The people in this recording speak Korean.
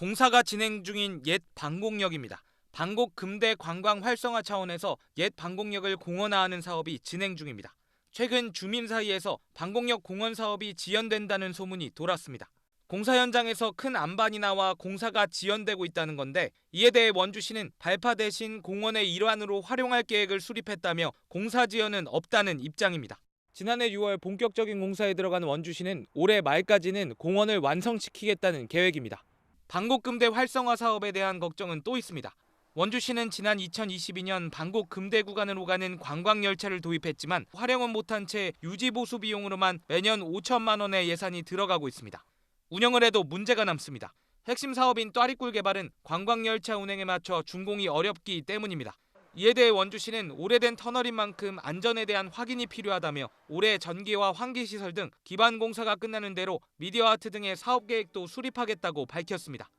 공사가 진행 중인 옛 방곡역입니다. 방곡 금대 관광 활성화 차원에서 옛 방곡역을 공원화하는 사업이 진행 중입니다. 최근 주민 사이에서 방곡역 공원 사업이 지연된다는 소문이 돌았습니다. 공사 현장에서 큰 안반이 나와 공사가 지연되고 있다는 건데 이에 대해 원주시는 발파 대신 공원의 일환으로 활용할 계획을 수립했다며 공사 지연은 없다는 입장입니다. 지난해 6월 본격적인 공사에 들어간 원주시는 올해 말까지는 공원을 완성시키겠다는 계획입니다. 방곡금대 활성화 사업에 대한 걱정은 또 있습니다. 원주시는 지난 2022년 방곡 금대 구간으로 가는 관광 열차를 도입했지만 활용은 못한 채 유지 보수 비용으로만 매년 5천만 원의 예산이 들어가고 있습니다. 운영을 해도 문제가 남습니다. 핵심 사업인 또아리꿀 개발은 관광 열차 운행에 맞춰 준공이 어렵기 때문입니다. 이에 대해 원주시는 오래된 터널인 만큼 안전에 대한 확인이 필요하다며 올해 전기와 환기 시설 등 기반 공사가 끝나는 대로 미디어 아트 등의 사업 계획도 수립하겠다고 밝혔습니다.